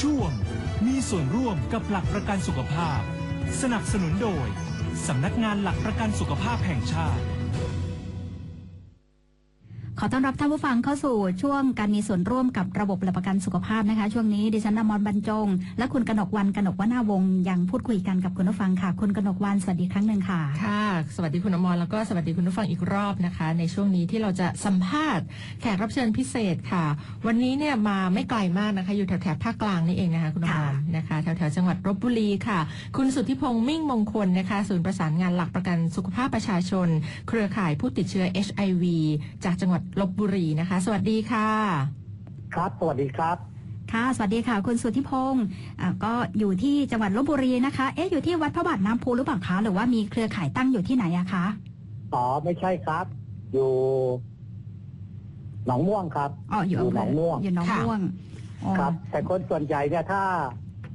ช่วง มีส่วนร่วมกับหลักประกันสุขภาพ สนับสนุนโดย สำนักงานหลักประกันสุขภาพแห่งชาติ ขอต้อนรับท่านผู้ฟังเข้าสู่ช่วงการมีส่วนร่วมกับระบบหลักประกันสุขภาพนะคะ ช่วงนี้ดิฉันนามรบรรจง และคุณกนกวันกนกวนาวงศ์ยังพูดคุยกันกับคุณผู้ฟังค่ะ คุณกนกวันสวัสดีครั้งหนึ่งค่ะค่ะ สวัสดีคุณอมรแล้วก็สวัสดีคุณผู้ฟังอีกรอบนะคะ ในช่วงนี้ที่เราจะสัมภาษณ์แขกรับเชิญพิเศษค่ะ วันนี้เนี่ยมาไม่ไกลมากนะคะ อยู่แถวแถบๆภาคกลางนี่เองนะคะคุณอมรค่ะนะคะแถวแถวๆจังหวัดลบบุรีค่ะ คุณสุทธิพงษ์มิ่งมงคลนะคะศูนย์ประสานงานหลักประกันสุขภาพประชาชน เครือข่ายผู้ติดเชื้อ HIV จากจังหวัดลบบุรีนะคะ สวัสดีค่ะ ครับสวัสดีครับ ค่ะ สวัสดีค่ะ คุณสุทธิพงศ์อ่าก็อยู่ที่จังหวัดลบบุรีนะคะ เอ๊ะอยู่ที่วัดพระบาทน้ำพุหรือเปล่าคะหรือว่ามีเครือข่ายตั้งอยู่ที่ไหนอะคะอ๋อไม่ใช่ครับ อยู่หนองม่วงครับ อ๋ออยู่อยู่หนองม่วง อยู่หนองค่ะม่วงอ๋อ ครับ แต่คนส่วนใหญ่เนี่ยถ้า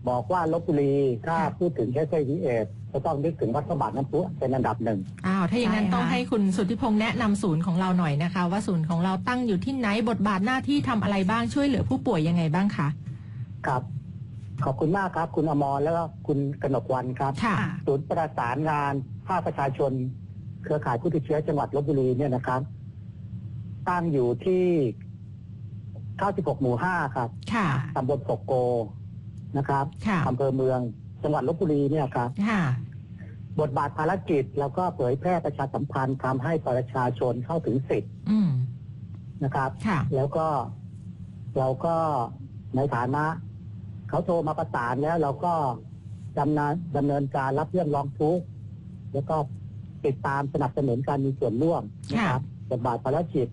บอกว่าลบบุรีถ้าค่ะ พูดถึงแค่ไซวีเอด จะต้องนึกถึงวัดพระบาทน้ำพุเป็นอันดับหนึ่งอ้าวถ้าอย่างนั้นต้องให้คุณสุทธิพงษ์แนะนำศูนย์ของเราหน่อยนะคะ ว่าศูนย์ของเราตั้งอยู่ที่ไหนบทบาทหน้าที่ทำอะไรบ้างช่วยเหลือผู้ป่วยยังไงบ้างคะครับ ขอบคุณมากครับ คุณอมรแล้วก็คุณกนกวันครับ ค่ะค่ะศูนย์ประสานงานภาคประชาชน เครือข่ายผู้ติดเชื้อจังหวัดลบบุรีเนี่ยนะครับ ตั้งอยู่ที่ 96 หมู่ 5 ครับค่ะตำบลกกโกนะครับค่ะ อำเภอเมือง จังหวัดลบบุรีเนี่ยครับ ค่ะ บทบาทภารกิจแล้วก็เผยแพร่ประชาสัมพันธ์ทำให้ประชาชนเข้าถึงสิทธิ์อืม นะครับ ค่ะ แล้วก็เราก็ในฐานะ เขาโทรมาประสานแล้ว เราก็ดำเนินดำเนินการรับเรื่องร้องทุกข์แล้วก็ติดตามสนับสนุนการมีส่วนร่วมนะครับบทบาทภารกิจ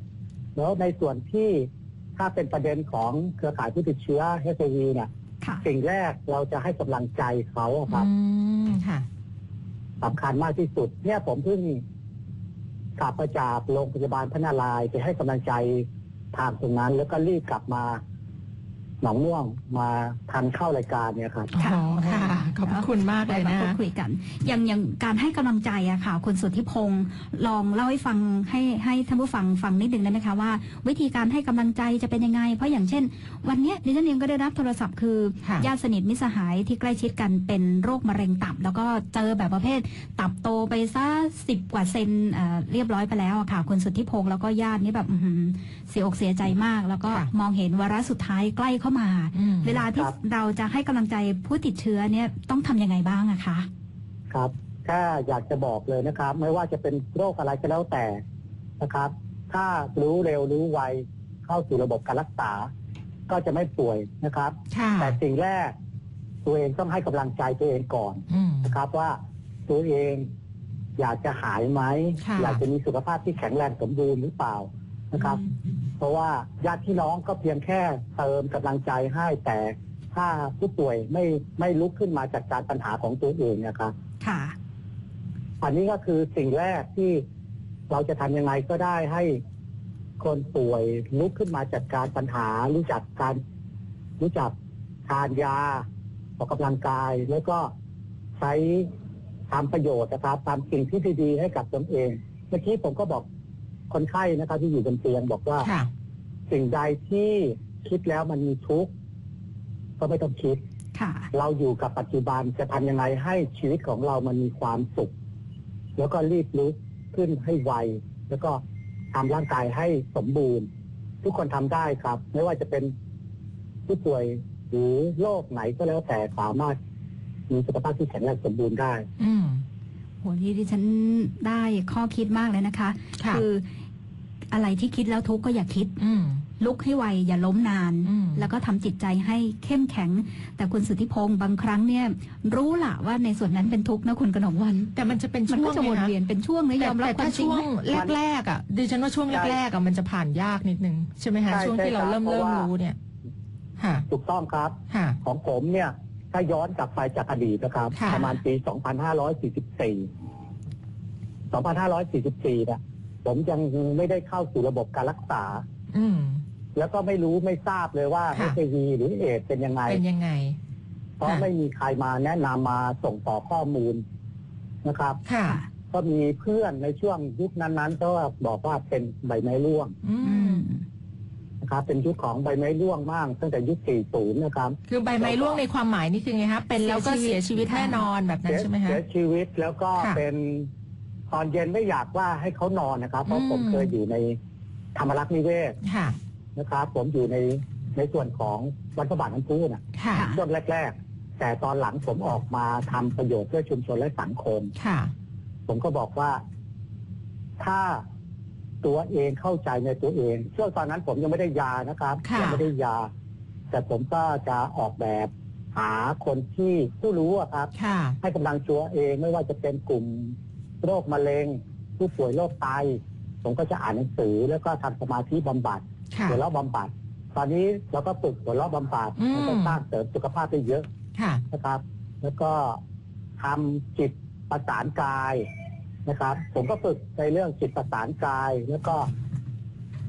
แล้วในส่วนที่ถ้าเป็นประเด็นของเครือข่ายผู้ติดเชื้อ HIV เนี่ย ค่ะสิ่งแรกเราจะให้กำลังใจเขาอะครับอืมค่ะ สำคัญมากที่สุด เนี่ยผมเพิ่งกลับมาจากโรงพยาบาลพระนารายณ์ไปให้กำลังใจทางตรงนั้น แล้วก็รีบกลับมา หนองม่วงมาทันเข้ารายการเนี่ยครับอ๋อค่ะขอบพระคุณมากเลยได้นะมาพูดคุยกันอย่างอย่างการให้กำลังใจอะค่ะคุณสุทธิพงศ์ลองเล่าให้ฟังให้ให้ท่านผู้ฟังฟังนิดนึงได้ไหมคะว่า วิธีการให้กำลังใจจะเป็นยังไง เพราะอย่างเช่น วันเนี้ยดิฉันเองก็ได้รับโทรศัพท์คือค่ะ ญาติสนิทมิตรสหายที่ใกล้ชิดกันเป็นโรคมะเร็งตับ แล้วก็เจอแบบประเภทตับโตไปซะสิบกว่าเซนเอ่อเรียบร้อยไปแล้วอะค่ะคุณสุทธิพงศ์แล้วก็ญาตินี่แบบอื้อหือเสียอกเสียใจมาก แล้วก็ค่ะ มองเห็นวาระสุดท้ายใกล้เข้ามาอืมเวลาที่ครับเราจะให้กำลังใจผู้ติดเชื้อเนี่ยต้องทำยังไงบ้างอะคะครับแค่อยากจะบอกเลยนะครับ ไม่ว่าจะเป็นโรคอะไรก็แล้วแต่นะครับ ถ้ารู้เร็วรู้ไวเข้าสู่ระบบการรักษา ก็จะไม่ป่วยนะครับค่ะแต่สิ่งแรก ตัวเองต้องให้กำลังใจตัวเองก่อนอืมนะครับ ว่าตัวเองอยากจะหายไหมค่ะอยากจะมีสุขภาพที่แข็งแรงสมบูรณ์หรือเปล่านะครับ เพราะว่าญาติพี่น้องก็เพียงแค่เติมกำลังใจให้แต่ถ้าผู้ป่วยไม่ไม่ลุกขึ้นมาจัดการปัญหาของตัวเองนะครับค่ะ อันนี้ก็คือสิ่งแรกที่เราจะทำยังไงก็ได้ให้คนป่วยลุกขึ้นมาจัดการปัญหา รู้จักการรู้จักทานยาออกกำลังกาย แล้วก็ใช้ทำประโยชน์นะครับทำสิ่งที่ดีๆให้กับตนเอง เมื่อกี้ผมก็บอก คนไข้นะครับที่อยู่บนเตียงบอกว่า ค่ะ สิ่งใดที่คิดแล้วมันมีทุกข์ก็ไม่ต้องคิด ค่ะ เราอยู่กับปัจจุบันจะทำยังไงให้ชีวิตของเรามันมีความสุข แล้วก็รีบลุกขึ้นให้ไว แล้วก็ทำร่างกายให้สมบูรณ์ ทุกคนทำได้ครับ ไม่ว่าจะเป็นผู้ป่วยหรือโรคไหนก็แล้วแต่สามารถมีสุขภาพที่แข็งแรงสมบูรณ์ได้ อืมโหนี่ดิฉันได้ข้อคิดมากเลยนะคะค่ะ อ อะไรที่คิดแล้วทุกข์ก็อย่าคิด อืม ลุกให้ไวอย่าล้มนาน อืม แล้วก็ทำจิตใจให้เข้มแข็ง แต่คุณสุทธิพงศ์บางครั้งเนี่ย รู้ละว่าในส่วนนั้นเป็นทุกข์นะคุณกนกวัน แต่มันจะเป็นมันช่วก็งจะวนไงคะเวียนเป็นช่วงนะยแต่อมรับแต่ควาถ้ามจริงช่วงไหมแรกๆอะดิฉันว่าช่วงใช่แรกๆอะมันจะผ่านยากนิดนึงใช่ไหมคะใช่ช่วงที่เราใช่ครับ เริ่มเพเริ่ราะมว่ารู้เนี่ยค่ะถูกต้องครับ ค่ะ ของผมเนี่ย ถ้าย้อนกลับไปจากอดีตนะครับ ค่ะ ประมาณปี 2544 2544เนี่ย ผมยังไม่ได้เข้าสู่ระบบการรักษา อืม แล้วก็ไม่รู้ไม่ทราบเลยว่า ค่ะ HIV หรือเอดส์เป็นยังไง เป็นยังไง เพราะค่ะ ไม่มีใครมาแนะนำมาส่งต่อข้อมูลนะครับ ค่ะ ก็มีเพื่อนในช่วงยุคนั้นๆ ก็บอกว่าเป็นใบไม้ร่วงอือืม ม นะนะครับเป็นยุคของใบไม้ร่วงมากตั้งแต่ยุค 40 นะครับคือใบไม้ร่วงในความหมายนี่คือไงคะเป็นแล้วก็เสียชีวิตแน่นอนแบบนั้นเสียใช่ไหมคะ เสียชีวิตแล้วก็ค่ะ เป็น ตอนเย็นไม่อยากว่าให้เขานอนนะครับ เพราะอืมผมเคยอยู่ในธรรมรักษ์นิเวศค่ะ นะครับ ผมอยู่ในในส่วนของวัดพระบาทน้ำพุนะค่ะค่ะ ช่วงแรก ๆ แต่ตอนหลังผมออกมาทำประโยชน์เพื่อชุมชนและสังคม ค่ะ ผมก็บอกว่า ถ้าตัวเองเข้าใจในตัวเองช่วงตอนนั้นผมยังไม่ได้ยานะครับค่ะ ยัไม่ได้ยา แต่ผมก็จะออกแบบหาคนที่ผู้รู้อะครับ ค่ะ ให้กำลังตัวเองไม่ว่าจะเป็นกลุ่ม โรคมะเร็ง ผู้ป่วยโรคไตผมก็จะอ่านหนังสือ แล้วก็ทำสมาธิบำบัดค่ะ หัวเราะบำบัด ตอนนี้เราก็ฝึกหัวเราะบำบัดอืม มันก็สร้างเสริมสุขภาพได้เยอะค่ะ นะครับ แล้วก็ทำจิตประสานกายนะครับ ผมก็ฝึกในเรื่องจิตประสานกาย แล้วก็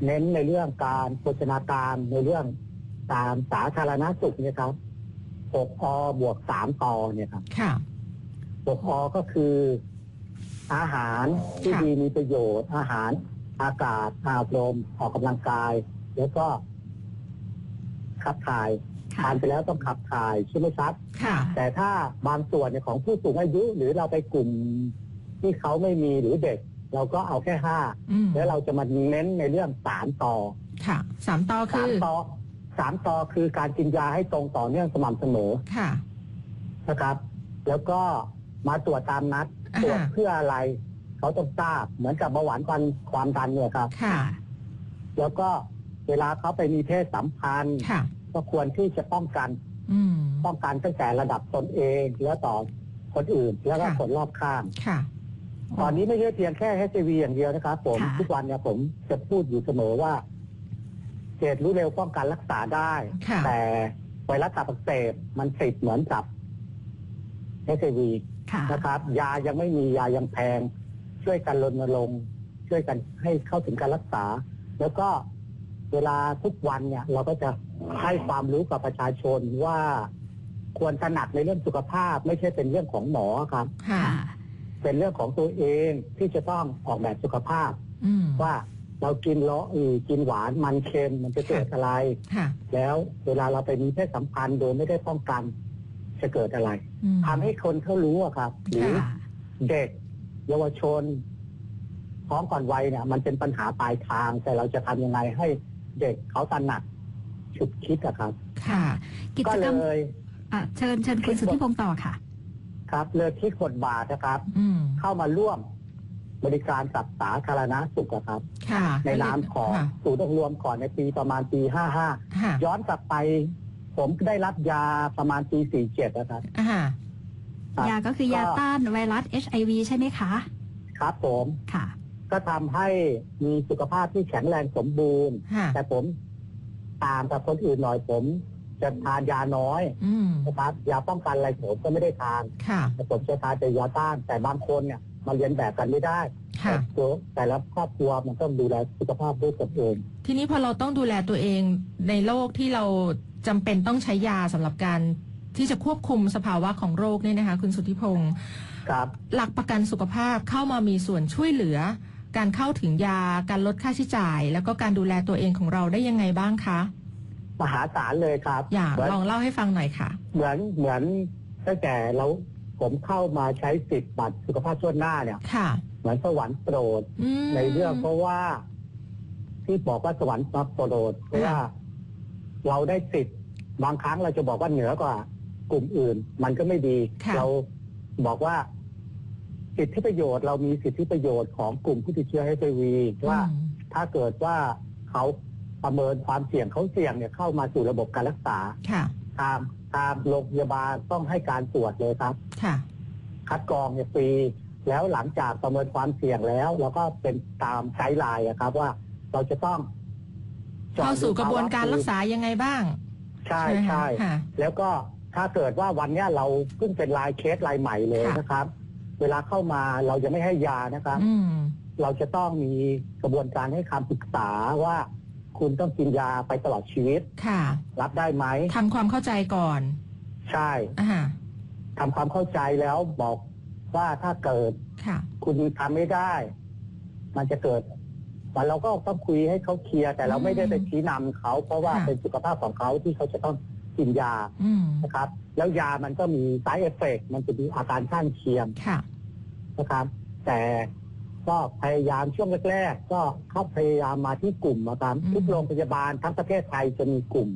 เน้นในเรื่องการโภชนาการในเรื่องตามสาธารณสุขเนี่ยครับ6อบวก3ตอเนี่ยครับค่ะปกอก็คือ อาหารที่ค่ะ ดีมีประโยชน์ อาหาร อากาศอาบลมออกกำลังกาย แล้วก็ขับถ่ายค่ะ ทานไปแล้วต้องขับถ่ายใช่ไหมครับ ค่ะ แต่ถ้าบางส่วนเนี่ยของผู้สูงอายุ หรือเราไปกลุ่มที่เขาไม่มีหรือเด็ก เราก็เอาแค่ห้าอืมแล้วเราจะมาเน้นในเรื่องสามต่อค่ะ สามต่อสาคืมอ ต่อสามต่อคือการกินยาให้ตรงต่อเนื่องสม่ำเสมอค่ะ นะครับ แล้วก็มาตรวจตามนัดอ่า ตรวจเพื่ออะไร เขาต้องทราบเหมือนกับเบาหวานความความดันเนี่ยครับ ค่ะ แล้วก็เวลาเขาไปมีเพศสัมพันธ์ค่ะ ก็ควรที่จะป้องกันอืม ป้องกันตั้งแต่ระดับตนเองแล้วต่อคนอื่นแล้วก็ค่ะ คนรอบข้าง ค่ะ ตอนนี้ไม่ใช่เพียงแค่ HIV อย่างเดียวนะครับผมค่ะ ทุกวันเนี่ยผมจะพูดอยู่เสมอว่าเจดรู้เร็วป้องกันรักษาได้ ค่ะ แต่ไวรัสตับอักเสบมันติดเหมือนกับ HIV ค่ะ นะครับ ยายังไม่มียายังแพง ช่วยกันรณรงค์ช่วยกันให้เข้าถึงการรักษา แล้วก็เวลาทุกวันเนี่ย เราก็จะให้ความรู้กับประชาชนว่าควรตระหนักในเรื่องสุขภาพ ไม่ใช่เป็นเรื่องของหมอครับ ค่ะค่ะเป็นเรื่องของตัวเองที่จะต้องออกแบบสุขภาพ อืม ว่าเรากินเลาะอีกินหวานมันเค็มมันจะเกิดอะไร ค่ะ แล้วเวลาเราไปมีเพศสัมพันธ์โดยไม่ได้ป้องกัน จะเกิดอะไรอืมทำให้คนเขารู้อะครับหรือค่ะเด็กเยาวชนท้องก่อนวัยเนี่ย มันเป็นปัญหาปลายทาง แต่เราจะทำยังไงให้เด็กเขาตระหนักฉุดคิดอะครับ ค่ะ กิก็จกเลรรมยอะเชิญเชิญคุณสุทธิพงศ์ต่อค่ะ ครับ เลยคิดบทบาทนะครับ อืมเข้ามาร่วมบริการกับสาธารณสุขอะครับ ค่ะในนามของค่ะศูนย์รวมก่อนในปีประมาณปี ค่ะ 55 ย้อนกลับไป ผมได้รับยาประมาณปี47นะครับ อ่าครับ ยาก็คือยาต้านไวรัส HIV ใช่ไหมคะ ครับผมค่ะ ก็ทำให้มีสุขภาพที่แข็งแรงสมบูรณ์ ค่ะ แต่ผมต่างกับคนอื่นหน่อยผมจะทานยาน้อยอืม นะครับยาป้องกันอะไรผมก็ไม่ได้ทานค่ะ แต่ผมจะทานแต่ยาต้าน แต่บางคนเนี่ยมาเรียนแบบกันไม่ได้ค่ะแต่ตัวแต่ละครอบครัวมันต้องดูแลสุขภาพด้วยตนเอง ทีนี้พอเราต้องดูแลตัวเองในโรคที่เรา จำเป็นต้องใช้ยาสำหรับการที่จะควบคุมสภาวะของโรคเนี่ยนะคะ คุณสุทธิพงศ์ครับ หลักประกันสุขภาพเข้ามามีส่วนช่วยเหลือ การเข้าถึงยาการลดค่าใช้จ่าย แล้วก็การดูแลตัวเองของเราได้ยังไงบ้างคะมหาศาลเลยครับอยากเหมือนลองเล่าให้ฟังหน่อยค่ะ เหมือนเหมือนตั้งแต่เราผมเข้ามาใช้สิทธิ์บัตรสุขภาพทั่วหน้าเนี่ย ค่ะ เหมือนสวรรค์โปรด อืมในเรื่องเพราะว่า ที่บอกว่าสวรรค์มาโปรดเพราะว่า เราได้สิทธิ์บางครั้งเราจะบอกว่าเหนือกว่ากลุ่มอื่น มันก็ไม่ดี ค่ะ เราบอกว่า สิทธิประโยชน์ เรามีสิทธิประโยชน์ของกลุ่มผู้ติดเชื้อ HIV ว่า อืม ถ้าเกิดว่าเขาประเมินความเสี่ยงเขาเสี่ยงเนี่ยเข้ามาสู่ระบบการรักษา ค่ะทางทางโรงพยาบาลต้องให้การตรวจเลยครับ ค่ะ คัดกรองเนี่ยฟรีแล้วหลังจากประเมินความเสี่ยงแล้ว เราก็เป็นตามไกด์ไลน์อะครับว่าเราจะต้องจอด เข้าสู่ดูกระบวนการภวะรักษายังไงบ้าง ใช่ไหมคะใช่ค่ะแล้วก็ถ้าเกิดว่าวันเนี้ยเราเพิ่งเป็นรายเคสรายใหม่เลยค่ะนะครับ เวลาเข้ามาเราจะไม่ให้ยานะครับอืมเราจะต้องมีกระบวนการให้คำปรึกษาว่าคุณต้องกินยาไปตลอดชีวิต ค่ะ รับได้ไหมทำความเข้าใจก่อน ใช่อ่าทำความเข้าใจแล้วบอกว่าถ้าเกิดค่ะคุณทำไม่ได้ มันจะเกิด แต่เราก็ต้องคุยให้เขาเคลียร์แต่เราไม่ได้ไปชี้นำเขาเพราะว่าค่ะ เป็นสุขภาพของเขาที่เขาจะต้องกินยาอืมนะครับ แล้วยามันก็มีสายเอฟเฟกมันจะมีอาการข้างเคียง ค่ะ นะครับแต่ก็พยายามช่วงแรกๆก็เข้าพยายามมาที่กลุ่มนะครับอืม ทุกโรงพยาบาลทั้งประเทศไทยจะมีกลุ่ม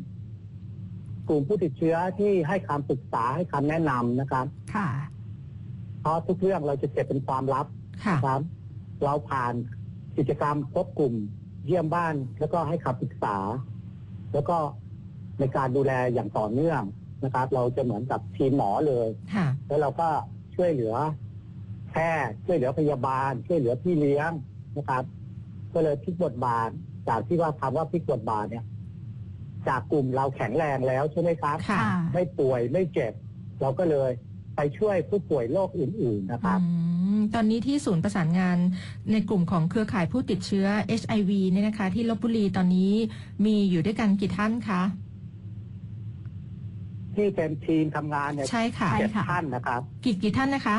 กลุ่มผู้ติดเชื้อที่ให้คำปรึกษาให้คำแนะนำนะครับ ค่ะเพราะทุกเรื่องเราจะเก็บเป็นความลับค่ะครับ เราผ่าน กิจกรรมพบกลุ่มเยี่ยมบ้าน แล้วก็ให้คำปรึกษา แล้วก็ในการดูแลอย่างต่อเนื่องนะครับ เราจะเหมือนกับทีมหมอเลย ค่ะ แล้วเราก็ช่วยเหลือแพทย์ช่วยเหลือพยาบาล ช่วยเหลือพี่เลี้ยงนะครับ ก็เลยพลิกบทบาท จากที่ว่าคำว่าพลิกบทบาทเนี่ย จากกลุ่มเราแข็งแรงแล้วใช่ไหมครับ ค่ะ ไม่ป่วยไม่เจ็บ เราก็เลยไปช่วยผู้ป่วยโรคอื่น ๆนะครับ อืม ตอนนี้ที่ศูนย์ประสานงานในกลุ่มของเครือข่ายผู้ติดเชื้อ HIV เนี่ยนะคะ ที่ลบบุรีตอนนี้มีอยู่ด้วยกันกี่ท่านคะ ที่เป็นทีมทำงานเนี่ยใช่ค่ะใช่เจ็ดค่ะท่านนะครับกี่กี่ท่านนะคะ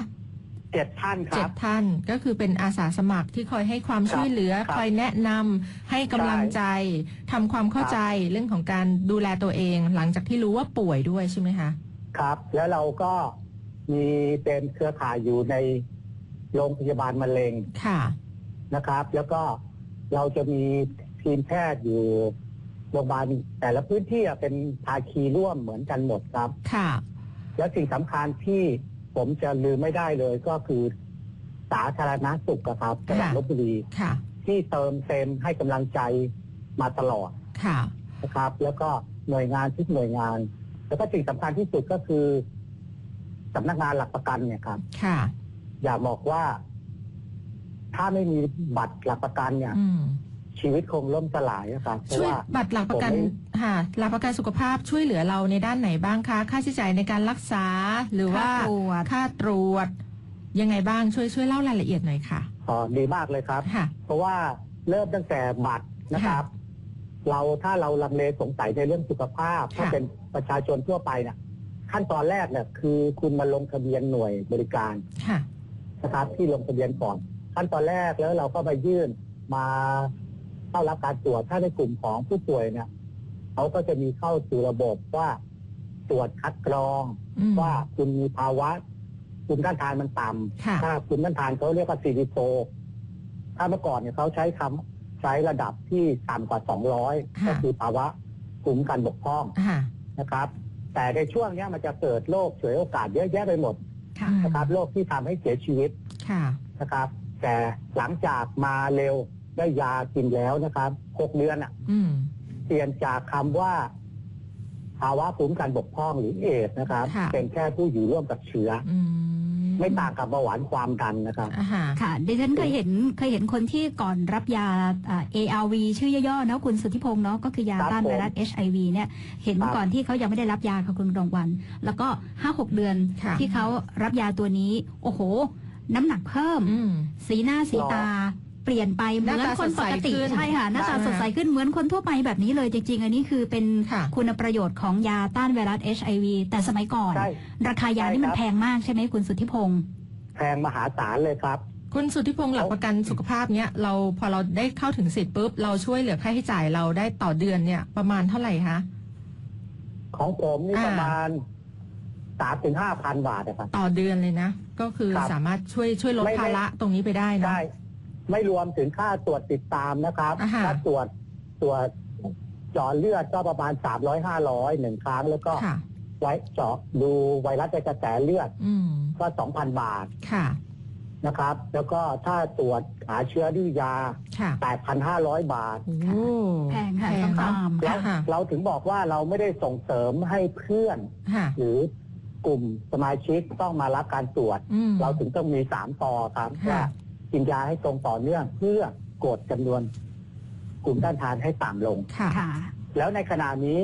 เจ็ดท่านคเจ็รัดบ ท่านก็คือเป็นอาสาสมัครที่คอยให้ความครับช่วยเหลือ ครับคอยแนะนำให้กำลังใจทำความเข้าครับ ใจเรื่องของการดูแลตัวเอง หลังจากที่รู้ว่าป่วยด้วยใช่ไหมคะ ครับ แล้วเราก็มีเป็นเครือข่ายอยู่ใน โรงพยาบาลมะเร็งค่ะ นะครับ แล้วก็เราจะมีทีมแพทย์อยู่โรงพยาบาลแต่ละพื้นที่อะเป็นภาคีร่วมเหมือนกันหมดครับ ค่ะ แล้วสิ่งสำคัญที่ผมจะลืมไม่ได้เลยก็คือสาธารณสุขอะครับจังหวัดค่ะลบบุรีค่ะ ที่เติมเต็มให้กำลังใจมาตลอดค่ะนะครับ แล้วก็หน่วยงานทุกหน่วยงาน แล้วก็สิ่งสำคัญที่สุดก็คือสำนักงานหลักประกันเนี่ยครับ ค่ะ อยากบอกว่า ถ้าไม่มีบัตรหลักประกันเนี่ย อืมชีวิตคงล่มสลายอะครับเพราะช่วยว่า บัตรหลักประกันผมไม่ ค่ะหลักประกันสุขภาพช่วยเหลือเราในด้านไหนบ้างคะ ค่าใช้จ่ายในการรักษาหรือว่าค่าตรวจ ค่าตรวจ ยังไงบ้างช่วยช่วยเล่ารายละเอียดหน่อยค่ะ อ๋อดีมากเลยครับ ค่ะ เพราะว่าเริ่มตั้งแต่บัตรนะครับ เราถ้าเราลังเลสงสัยในเรื่องสุขภาพ ถ้าค่ะ เป็นประชาชนทั่วไปเนี่ยขั้นตอนแรกเนี่ยคือคุณมาลงทะเบียนหน่วยบริการ ค่ะ นะครับที่ลงทะเบียนก่อน ขั้นตอนแรกแล้วเราก็ไปยื่นมาเข้ารับการตรวจถ้าในกลุ่มของผู้ป่วยเนี่ยเขาก็จะมีเข้าสู่ระบบว่าตรวจคัดกรองอืมว่าคุณมีภาวะภูมิต้านทานมันต่ำค่ะถ้าภูมิต้านทานเขาเรียกว่าซีดีโฟถ้าเมื่อก่อนเนี่ยเขาใช้คำใช้ระดับที่ต่ำกว่า 200ค่ะก็คือภาวะภูมิการบกพร่องค่ะนะครับ แต่ในช่วงเนี้ยมันจะเกิดโรคเฉวยโอกาสเยอะแยะไปหมด ค่ะ นะครับโรคที่ทำให้เสียชีวิตค่ะ นะครับ แต่หลังจากมาเร็วได้ยากินแล้วนะครับ6เดือนอะอืม เปลี่ยนจากคำว่า ภาวะภูมิการบกพร่องหรือเอดส์นะครับ ค่ะ เป็นแค่ผู้อยู่ร่วมกับเชื้อ อืม ไม่ต่างกับเบาหวานความดันนะครับอ่าฮะค่ะดิฉันเคยเห็นเคยเห็นคนที่ก่อนรับยาอ่า ARV ชื่อย่อๆนะคุณสุทธิพงศ์เนาะก็คือยาครับต้านไวรัส HIV เนี่ยเห็นครับก่อนที่เขายังไม่ได้รับยาค่ะคุณรองวัน แล้วก็ห้าหกเดือนค่ะที่เขารับยาตัวนี้ โอ้โห น้ำหนักเพิ่มอืมสีหน้าสีตา เปลี่ยนไปเหหมืน้าอนตาคนปกติสดใสขึ้นใช่ค่ะหน้าตาใช่ไหมสดใสขึ้นเหมือนคนทั่วไปแบบนี้เลยจริงๆ อันนี้คือเป็นค่ะคุณประโยชน์ของยาต้านไวรัส HIV แต่สมัยก่อนใช่ราคายานี่มันใช่ครับแพงมากใช่ไหมคุณสุทธิพงศ์แพงมหาศาลเลยครับคุณสุทธิพงศ์หลักประกันสุขภาพเนี้ยเราพอเราได้เข้าถึงสิทธิ์ปุ๊บเราช่วยเหลือค่าใช้จ่ายเราได้ต่อเดือนเนี่ยประมาณเท่าไหร่คะของผมนี่อ่าประมาณสามถึงห้าพันบาทนะครับต่อเดือนเลยนะ ก็คือครับสามารถช่วยช่วยลดไม่ไม่ภาระตรงนี้ไปได้เนอะใช่ ไม่รวมถึงค่าตรวจติดตามนะครับอ่าฮะ ค่าตรวจตรวจเจาะเลือดก็ประมาณสามร้อยห้าร้อยหนึ่งครั้ง แล้วก็ค่ะ ไว้เจาะดูไวรัสในกระแสเลือดอืม ก็สองพันบาทค่ะ นะครับ แล้วก็ถ้าตรวจหาเชื้อด้วยยาค่ะแปดพันห้าร้อยบาท โอ้แพงค่ะแพต้องงเนตาอะมแล้ค่ะวเราถึงบอกว่าเราไม่ได้ส่งเสริมให้เพื่อน ค่ะ หรือกลุ่มสมาชิกต้องมารับการตรวจ อืม เราถึงต้องมีสามต่อครับค่ะ ว่า กินยาให้ตรงต่อเนื่อง เพื่อกดจำนวนกลุ่มต้านทานให้ต่ำลง ค่ะ ค่ะ แล้วในขณะนี้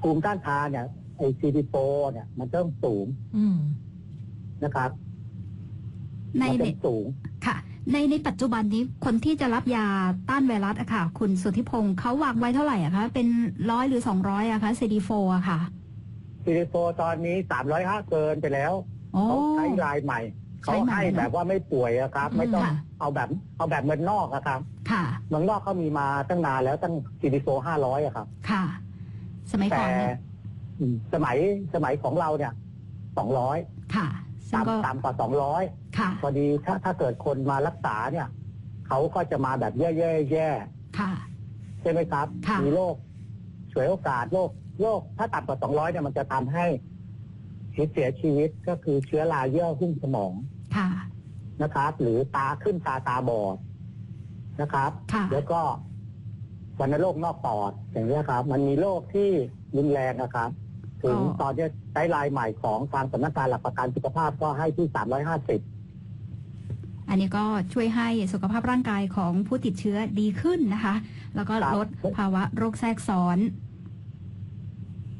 ภูมิต้านทานเนี่ยไอซีดีโเนี่ยมันเริ่มสูงอืม นะครับในมันในเป็นสูง ค่ะ ในในปัจจุบันนี้คนที่จะรับยาต้านไวรัสอะค่ะ คุณสุทธิพงศ์เขาวางไว้เท่าไหร่อะคะ เป็นร้อยหรือสองร้อยอะคะซีดีโฟอะค่ะ ซีดีโตอนนี้สามร้อยห้าเกินไปแล้วโอ้เขาใช้รายใหม่ใช้ เขาใหม่ให้นะแบบว่าไม่ป่วยอะครับ ไม่ต้องค่ะเอาแบบเอาแบบเมืองนอกอะครับ ค่ะเมืองนอกเขามีมาตั้งนานแล้วตั้งซีดีโฟห้าร้อยอะครับ ค่ะ สมัยก่แต่อนเนี่ยอืมสมัยสมัยของเราเนี่ยสองร้อยค่ะซึ่งก็ต่ำต่ำกว่าสองร้อยค่ะพอดีถ้าถ้าเกิดคนมารักษาเนี่ยเขาก็จะมาแบบแย่ๆแย่ค่ะใช่ไหมครับค่ะมีโรคฉวยโอกาสโรคโรคถ้าต่ำกว่าสองร้อยเนี่ยมันจะทำให้เสียชีวิตก็คือเชื้อราเยื่อหุ้มสมอง ค่ะ นะครับ หรือตาขึ้นตาตาบอดนะครับ ค่ะ แล้วก็วัณโรคนอกปอดอย่างนี้ยครับ มันมีโรคที่รุนแรงนะครับ ถึงอ๋อ ตอนนี้ไกด์ไลน์ใหม่ของทางสำนักงานหลักประกันสุขภาพก็ให้ที่ 350 อันนี้ก็ช่วยให้สุขภาพร่างกายของผู้ติดเชื้อดีขึ้นนะคะ แล้วก็ครับ ลดภาวะโรคแทรกซ้อน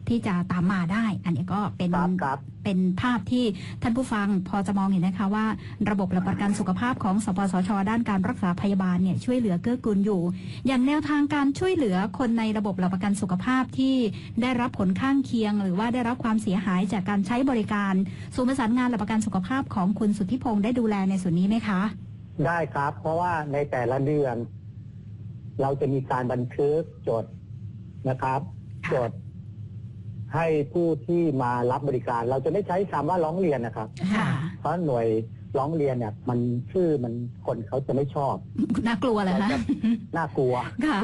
ที่จะตามมาได้ อันนี้ก็เป็นครับครับเป็นภาพที่ท่านผู้ฟังพอจะมองเห็นนะคะว่า ระบบหลักประกันสุขภาพของสปสช ด้านการรักษาพยาบาลเนี่ยช่วยเหลือเกื้อกูลอยู่ อย่างแนวทางการช่วยเหลือคนในระบบหลักประกันสุขภาพที่ได้รับผลข้างเคียง หรือว่าได้รับความเสียหายจากการใช้บริการศูนย์ประสานงานหลักประกันสุขภาพของคุณสุทธิพงศ์ได้ดูแลในส่วนนี้ไหมคะ ได้ครับ เพราะว่าในแต่ละเดือน เราจะมีการบันทึกจดนะครับค่ะจด ให้ผู้ที่มารับบริการ เราจะไม่ใช้คำว่าร้องเรียนนะครับ ค่ะ เพราะหน่วยร้องเรียนเนี่ย มันชื่อมันคนเขาจะไม่ชอบ น่ากลัวเลยคะน่ากลัว ค่ะ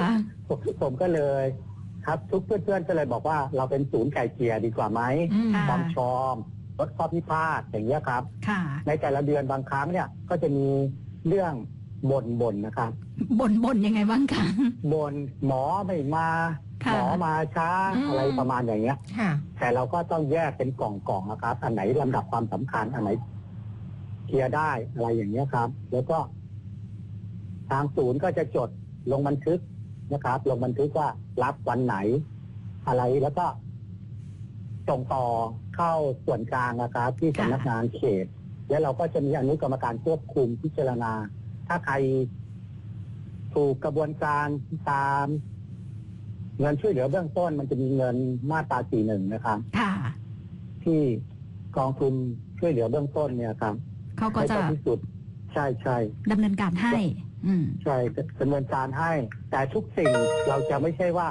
ผมผมก็เลย ครับทุกเพื่อนๆก็เลยบอกว่าเราเป็นศูนย์ไก่เกลียดีกว่าไหมอืม ค่ะ ความชอมลดข้อพิพาทอย่างเงี้ยครับ ค่ะ ในแต่ละเดือนบางครั้งเนี่ยก็จะมีเรื่อง บ่นบ่นๆนะครับ บ่นบ่นยังไงบ้างคะ บ่นหมอไม่มาค่ะหมอมาช้าอืม อะไรประมาณอย่างเงี้ย ค่ะ แต่เราก็ต้องแยกเป็นกล่องๆนะครับ อันไหนลำดับความสำคัญอันไหนเคลียร์ได้อะไรอย่างเงี้ยครับ แล้วก็ ทางศูนย์ก็จะจดลงบันทึกนะครับ ลงบันทึกว่ารับวันไหน อะไรแล้วก็ส่งต่อเข้าส่วนกลางนะครับ ที่สำนักงานเขต แล้วเราก็จะมีอนุกรรมการควบคุมพิจารณา ถ้าใครถูกกระบวนการตามเงินช่วยเหลือเบื้องต้นมันจะมีเงินมาตราสี่หนึ่งนะครับ ค่ะ ที่กองทุนช่วยเหลือเบื้องต้นเนี่ยครับเขาก็ให้จะถึงที่สุด ใช่ใช่ดำเนินการให้ อืมใช่ดำเนินการให้ แต่ทุกสิ่งเราจะไม่ใช่ว่า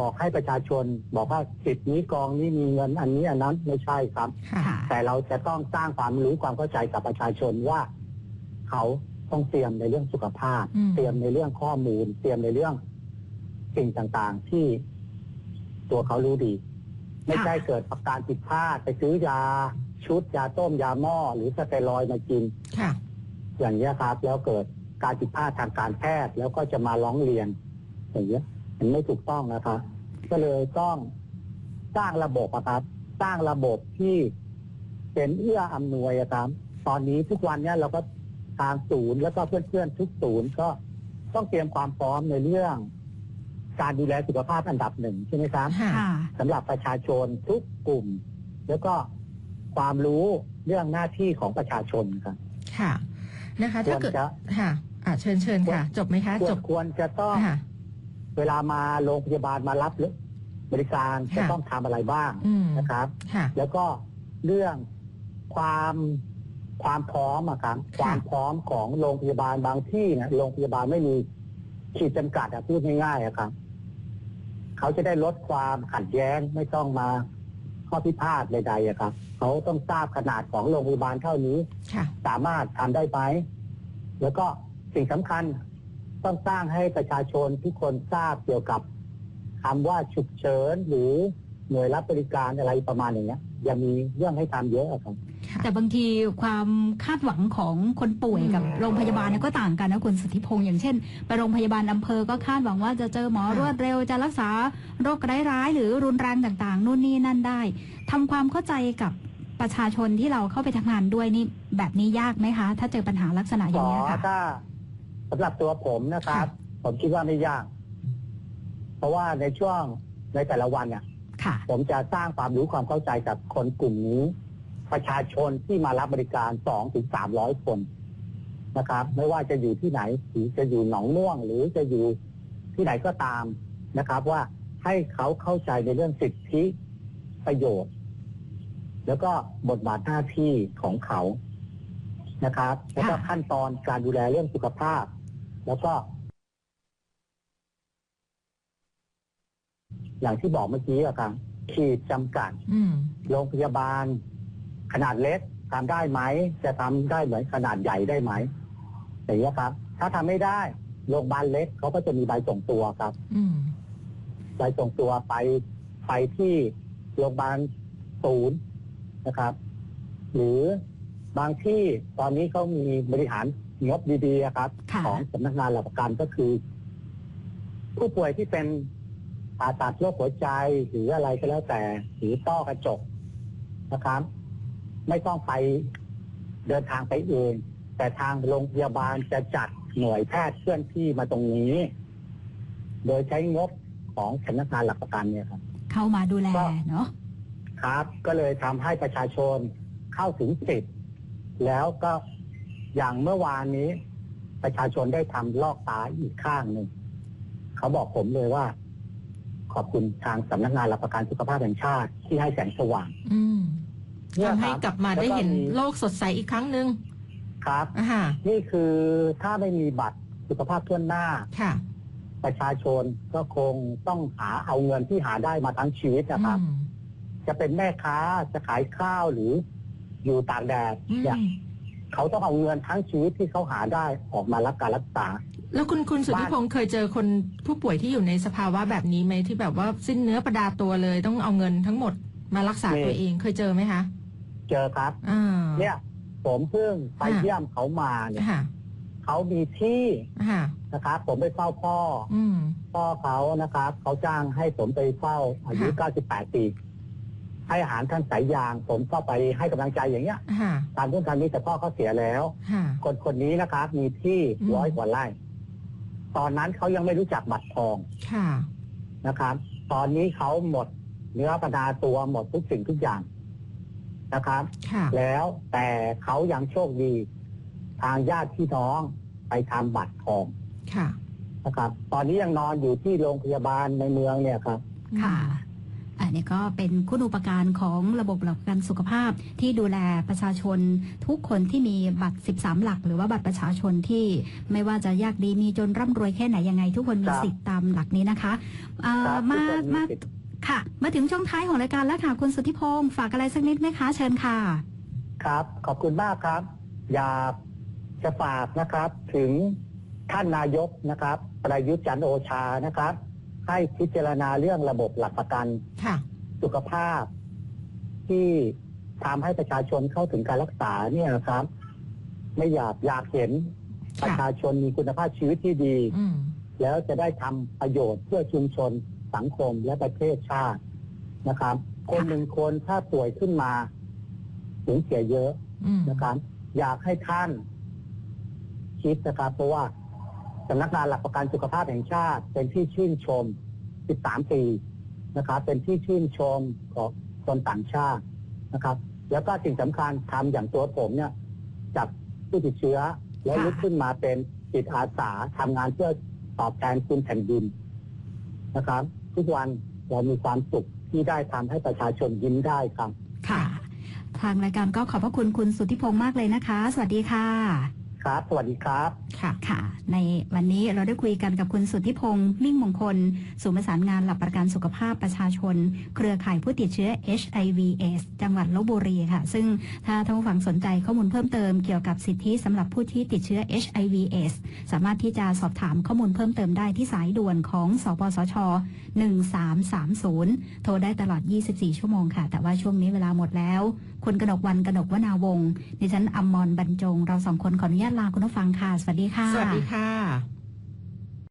บอกให้ประชาชน บอกว่าสิทธิ์นี้กองนี้มีเงินอันนี้อันนั้นไม่ใช่ครับค่ะค่ะแต่เราจะต้องสร้างความรู้ความเข้าใจกับประชาชนว่า เขา ต้องเตรียมในเรื่องสุขภาพ อืม เตรียมในเรื่องข้อมูล เตรียมในเรื่องสิ่งต่างๆ ที่ตัวเขารู้ดี ไม่ใช่เกิดอาการผิดพลาดไปซื้อยาชุดยาต้มยาหม้อหรือสเตียรอยด์มากิน ค่ะ อย่างนี้ยครับ แล้วเกิดการผิดพลาดทางการแพทย์แล้วก็จะมาร้องเรียน อย่างเงี้ยมันไม่ถูกต้องนะครับ ก็เลยต้องสร้างระบบอะครับ สร้างระบบที่เป็นเอื้ออำนวยอะครับ ตอนนี้ทุกวันเนี้ยเราก็ ทางศูนย์แล้วก็เพื่อนๆทุกศูนย์ก็ต้องเตรียมความพร้อมในเรื่อง การดูแลสุขภาพอันดับหนึ่งใช่ไหมครับค่ะค่ะสำหรับประชาชนทุกกลุ่ม แล้วก็ความรู้เรื่องหน้าที่ของประชาชนครับค่ะ นะคะควถ้ารเกิดจะค่ะอ่าเชิญเชิญค่ะ จบไหมคะควจรบควรจะต้องค่ะเวลามาโรงพยาบาลมารับบริการจะค่ะต้องทำอะไรบ้างอืมนะครับค่ะแล้วก็เรื่องความ ความพร้อมอะครับความพร้อมของโรงพยาบาลบางที่นะโรงพยาบาลไม่มีขีดจำกัดอะพูดง่ายๆอะครับ เขาจะได้ลดความขัดแย้งไม่ต้องมาข้อพิพาทใดๆอะครับ เขาต้องทราบขนาดของโรงพยาบาลเท่านี้ค่ะสามารถทำได้ไหมแล้วก็สิ่งสำคัญต้องสร้างให้ประชาชนทุกคนทราบเกี่ยวกับคำว่าฉุกเฉินหรือหน่วยรับบริการอะไรประมาณอย่างเงี้ยอ ย่ามีเรื่องให้ทำเยอะอะครับค่ะแต่บางทีความคาดหวังของคนป่วยกับอืมโรงพยาบาลเนี่ยก็ต่างกันนะคุณสุทธิพงศ์อย่างเช่นไปโรงพยาบาลอำเภอก็คาดหวังว่าจะเจอหมอค่ะรวดเร็วจะรักษาโรคร้ายๆหรือรุนแรงต่างๆนู่นนี่นั่นได้ทำความเข้าใจกับประชาชนที่เราเข้าไปทำงานด้วยนี่แบบนี้ยากไหมคะ ถ้าเจอปัญหาลักษณะอขย่างอนี้ยค่ะถ้าสำหรับตัวผมนะครับ ผมคิดว่าไม่ยาก เพราะว่าในช่วงในแต่ละวันเนี่ย ค่ะผมจะสร้างความรู้ความเข้าใจกับคนกลุ่มนี้ ประชาชนที่มารับบริการสองถึงสามร้อยคนนะครับ ไม่ว่าจะอยู่ที่ไหนหรือจะอยู่หนองม่วง หรือจะอยู่ที่ไหนก็ตามนะครับ ว่าให้เขาเข้าใจในเรื่องสิทธิประโยชน์ แล้วก็บทบาทหน้าที่ของเขานะครับ แล้วก็ขั้นตอนการดูแลเรื่องสุขภาพ แล้วก็ อย่างที่บอกเมื่อกี้อะครับขีดจำกัดอืมโรงพยาบาล ขนาดเล็กทำได้ไหม จะทำได้เหมือนขนาดใหญ่ได้ไหมอย่างนี้ยครับ ถ้าทำไม่ได้โรงพยาบาลเล็กเขาก็จะมีใบส่งตัวครับ อืมใบส่งตัวไปไปที่โรงพยาบาลศูนย์นะครับ หรือบางที่ตอนนี้เขามีบริหารงบดีๆอะครับ ค่ะ ของสำนักงานหลักประกันก็คือ ผู้ป่วยที่เป็น ผ่าตัดโรคหัวใจหรืออะไรก็แล้วแต่หรือต้อกระจกนะครับ ไม่ต้องไปเดินทางไปเองแต่ทางโรงพยาบาลจะจัดหน่วยแพทย์เคลื่อนที่มาตรงนี้ โดยใช้งบของสำนักงานหลักประกันเนี่ยครับ เข้ามาดูแลก็เนาะครับ ก็เลยทำให้ประชาชนเข้าถึงสิทธิ์แล้วก็อย่างเมื่อวานนี้ ประชาชนได้ทำลอกตาอีกข้างหนึ่งเขาบอกผมเลยว่า ขอบคุณทางสำนักงานหลักประกันสุขภาพแห่งชาติที่ให้แสงสว่างอืมเนี่ยทำให้ครับกลับมาได้เห็นโลกสดใสอีกครั้งหนึ่งครับ อ่าฮะนี่คือถ้าไม่มีบัตรสุขภาพทั่วหน้า ค่ะประชาชนก็คงต้องหาเอาเงินที่หาได้มาทั้งชีวิตนะครับ อืมจะเป็นแม่ค้าจะขายข้าวหรืออยู่ตากแดดอืมเนี่ยเขาต้องเอาเงินทั้งชีวิตที่เขาหาได้ออกมารับการรักษา แล้วคุณคุณสุทธิพงศ์เคยเจอคนผู้ป่วยที่อยู่ในสภาวะแบบนี้ไหมที่แบบว่าสิ้นเนื้อประดาตัวเลยต้องเอาเงินทั้งหมดมารักษามีตัวเองเคยเจอไหมคะ เจอครับอ่าเนี่ย ผมเพิ่งไปอ่าเยี่ยมเขามาเนี่ยค่ะเขามีที่ค่ะนะครับ ผมไปเฝ้าพ่ออืมพ่อเขานะครับเขาจ้างให้ผมไปเฝ้า อายุค่ะ98 ปี ให้อาหารท่านสายยาง ผมก็ไปให้กำลังใจอย่างเงี้ยค่ะตามเรื่องทางนี้แต่พ่อเขาเสียแล้วค่ะคนคนนี้นะครับ มีที่อืมร้อยกว่าไร่ ตอนนั้นเขายังไม่รู้จักบัตรทองค่ะนะครับ ตอนนี้เขาหมดเนื้อประดาตัวหมดทุกสิ่งทุกอย่างนะครับค่ะแล้วแต่เขายังโชคดี ทางญาติพี่น้องไปทำบัตรทองค่ะนะครับ ตอนนี้ยังนอนอยู่ที่โรงพยาบาลในเมืองเนี่ยครับ ค่ะ อันนี้ก็เป็นคุณอุปการของระบบหลักประกันสุขภาพที่ดูแลประชาชนทุกคนที่มีบัตร 13 หลัก หรือว่าบัตรประชาชนที่ไม่ว่าจะยากดีมีจนร่ำรวยแค่ไหนยังไง ทุกคนมีครับสิทธิ์ตามหลักนี้นะคะเอ่อครับมาทุกคนมาสิทธิ์ค่ะ มาถึงช่วงท้ายของรายการแล้วค่ะคุณสุทธิพงศ์ฝากอะไรสักนิดไหมคะเชิญค่ะ ครับ ขอบคุณมากครับ อยากจะฝากนะครับ ถึงท่านนายกนะครับ ประยุทธ์จันทร์โอชานะครับ ให้พิจารณาเรื่องระบบหลักประกันค่ะสุขภาพ ที่ทำให้ประชาชนเข้าถึงการรักษาเนี่ยนะครับ ไม่อยากอยากเห็นประชาชนมีคุณภาพชีวิตที่ดี อืมแล้วจะได้ทำประโยชน์เพื่อชุมชนสังคมและประเทศชาตินะครับ คนหนึ่งคนถ้าป่วยขึ้นมาสูญเสียเยอะ อืมนะครับอยากให้ท่านคิดนะครับ เพราะว่า สำนักงานหลักประกันสุขภาพแห่งชาติ เป็นที่ชื่นชม 13 ปีนะครับ เป็นที่ชื่นชมของคนต่างชาตินะครับ แล้วก็สิ่งสำคัญทำอย่างตัวผมเนี่ยจับผู้ติดเชื้อ แล้วลุกขึ้นมาเป็นจิตอาสาทำงานเพื่อตอบแทนคุณแผ่นดินนะครับ ทุกวันเรามีความสุขที่ได้ทำให้ประชาชนยิ้มได้ครับ ค่ะ ทางรายการก็ขอบพระคุณคุณสุทธิพงศ์มากเลยนะคะ สวัสดีค่ะ ครับ สวัสดีครับค่ะค่ะ ในวันนี้เราได้คุยกันกับคุณสุทธิพงศ์มิ่งมงคลศูนย์ประสานงานหลักประกันสุขภาพประชาชน เครือข่ายผู้ติดเชื้อ HIV/AIDS จังหวัดลบบุรีค่ะ ซึ่งถ้าท่านผู้ฟังสนใจข้อมูลเพิ่มเติมเกี่ยวกับสิทธิสำหรับผู้ที่ติดเชื้อ HIV/AIDS สามารถที่จะสอบถามข้อมูลเพิ่มเติมได้ที่สายด่วนของสปสช 1330 โทรได้ตลอด 24 ชั่วโมงค่ะ แต่ว่าช่วงนี้เวลาหมดแล้ว คุณกนกวันกนกวนาวงศ์ดิฉันอมรบรรจง เราสองคนขออนุญาตลาคุณผู้ฟังค่ะ สวัสดีค่ะ สวัสดีค่ะ